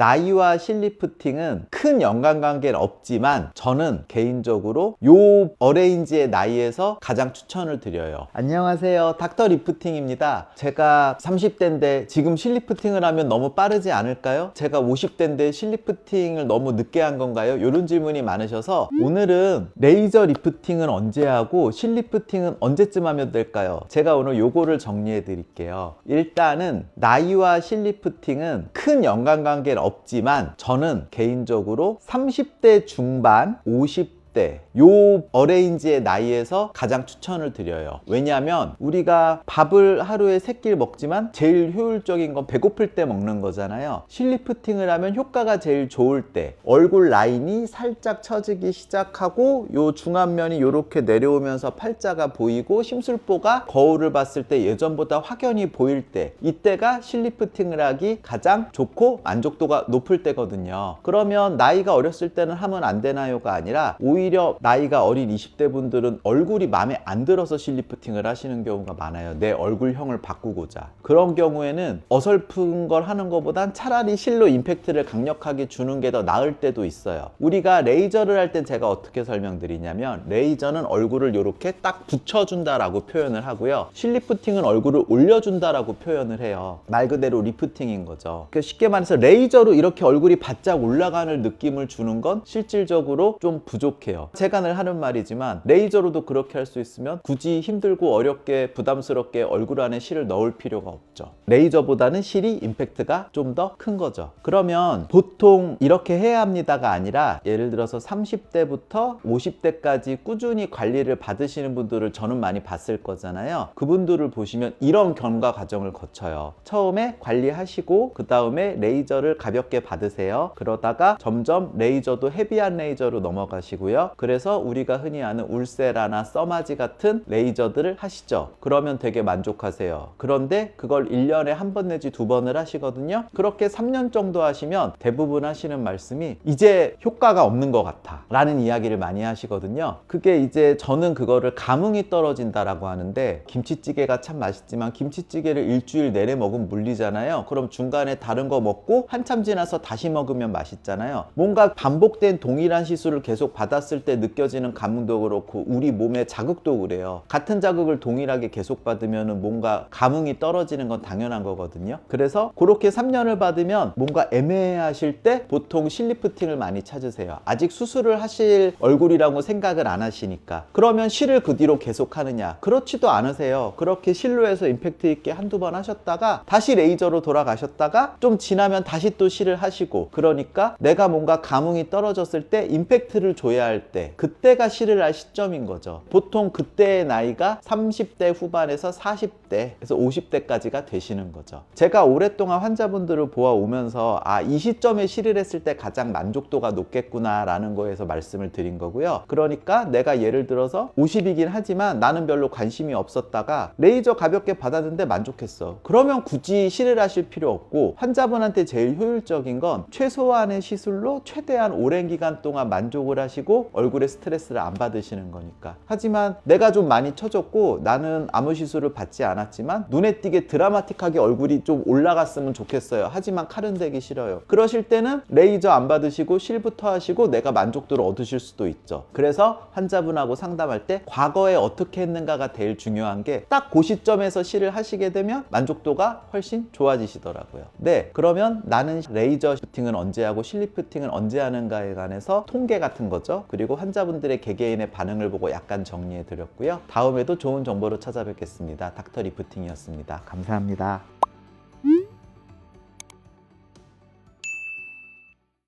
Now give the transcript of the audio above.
나이와 실리프팅은 큰 연관관계는 없지만 저는 개인적으로 요 어레인지의 나이에서 가장 추천을 드려요. 안녕하세요. 닥터 리프팅입니다. 제가 30대인데 지금 실리프팅을 하면 너무 빠르지 않을까요? 제가 50대인데 실리프팅을 너무 늦게 한 건가요? 이런 질문이 많으셔서 오늘은 레이저 리프팅은 언제 하고 실리프팅은 언제쯤 하면 될까요? 제가 오늘 요거를 정리해 드릴게요. 일단은 나이와 실리프팅은 큰 연관관계는 없 지만 저는 개인적으로 30대 중반, 50대 요 어레인지의 나이에서 가장 추천을 드려요. 왜냐하면 우리가 밥을 하루에 세 끼를 먹지만 제일 효율적인 건 배고플 때 먹는 거잖아요. 실리프팅을 하면 효과가 제일 좋을 때 얼굴 라인이 살짝 처지기 시작하고 요 중안면이 이렇게 내려오면서 팔자가 보이고 심술보가 거울을 봤을 때 예전보다 확연히 보일 때 이때가 실리프팅을 하기 가장 좋고 만족도가 높을 때거든요. 그러면 나이가 어렸을 때는 하면 안 되나요가 아니라 오히려 나이가 어린 20대 분들은 얼굴이 마음에 안 들어서 실리프팅을 하시는 경우가 많아요. 내 얼굴형을 바꾸고자. 그런 경우에는 어설픈 걸 하는 것보단 차라리 실로 임팩트를 강력하게 주는 게 더 나을 때도 있어요. 우리가 레이저를 할 땐 제가 어떻게 설명드리냐면 레이저는 얼굴을 이렇게 딱 붙여준다라고 표현을 하고요. 실리프팅은 얼굴을 올려준다라고 표현을 해요. 말 그대로 리프팅인 거죠. 그러니까 쉽게 말해서 레이저로 이렇게 얼굴이 바짝 올라가는 느낌을 주는 건 실질적으로 좀 부족해요. 제가 늘 하는 말이지만 레이저로도 그렇게 할 수 있으면 굳이 힘들고 어렵게 부담스럽게 얼굴 안에 실을 넣을 필요가 없죠. 레이저보다는 실이 임팩트가 좀 더 큰 거죠. 그러면 보통 이렇게 해야 합니다가 아니라 예를 들어서 30대부터 50대까지 꾸준히 관리를 받으시는 분들을 저는 많이 봤을 거잖아요. 그분들을 보시면 이런 경과 과정을 거쳐요. 처음에 관리하시고 그 다음에 레이저를 가볍게 받으세요. 그러다가 점점 레이저도 헤비한 레이저로 넘어가시고요. 그래서 우리가 흔히 아는 울세라나 써마지 같은 레이저들을 하시죠. 그러면 되게 만족하세요. 그런데 그걸 1년에 한 번 내지 두 번을 하시거든요. 그렇게 3년 정도 하시면 대부분 하시는 말씀이 이제 효과가 없는 것 같아. 라는 이야기를 많이 하시거든요. 그게 이제 저는 그거를 감흥이 떨어진다라고 하는데 김치찌개가 참 맛있지만 김치찌개를 일주일 내내 먹으면 물리잖아요. 그럼 중간에 다른 거 먹고 한참 지나서 다시 먹으면 맛있잖아요. 뭔가 반복된 동일한 시술을 계속 받았을 때 느껴지는 감흥도 그렇고 우리 몸의 자극도 그래요. 같은 자극을 동일하게 계속 받으면 뭔가 감흥이 떨어지는 건 당연한 거거든요. 그래서 그렇게 3년을 받으면 뭔가 애매하실 때 보통 실리프팅을 많이 찾으세요. 아직 수술을 하실 얼굴이라고 생각을 안 하시니까. 그러면 실을 그 뒤로 계속 하느냐? 그렇지도 않으세요. 그렇게 실로 해서 임팩트 있게 한두 번 하셨다가 다시 레이저로 돌아가셨다가 좀 지나면 다시 또 실을 하시고 그러니까 내가 뭔가 감흥이 떨어졌을 때 임팩트를 줘야 할때 그때가 실을 할 시점인 거죠. 보통 그때의 나이가 30대 후반에서 40대 에서 50대까지가 되시는 거죠. 제가 오랫동안 환자분들을 보아 오면서 아 이 시점에 실을 했을 때 가장 만족도가 높겠구나 라는 거에서 말씀을 드린 거고요. 그러니까 내가 예를 들어서 50이긴 하지만 나는 별로 관심이 없었다가 레이저 가볍게 받았는데 만족했어. 그러면 굳이 실을 하실 필요 없고 환자분한테 제일 효율적인 건 최소한의 시술로 최대한 오랜 기간 동안 만족을 하시고 얼굴에 스트레스를 안 받으시는 거니까. 하지만 내가 좀 많이 처졌고 나는 아무 시술을 받지 않았지만 눈에 띄게 드라마틱하게 얼굴이 좀 올라갔으면 좋겠어요. 하지만 칼은 되기 싫어요. 그러실 때는 레이저 안 받으시고 실부터 하시고 내가 만족도를 얻으실 수도 있죠. 그래서 환자분하고 상담할 때 과거에 어떻게 했는가가 제일 중요한 게 딱 그 시점에서 실을 하시게 되면 만족도가 훨씬 좋아지시더라고요. 네, 그러면 나는 레이저 슈팅은 언제 하고 실리프팅은 언제 하는가에 관해서 통계 같은 거죠. 그리고 환자분들의 개개인의 반응을 보고 약간 정리해 드렸고요. 다음에도 좋은 정보로 찾아뵙겠습니다. 닥터 리프팅이었습니다. 감사합니다.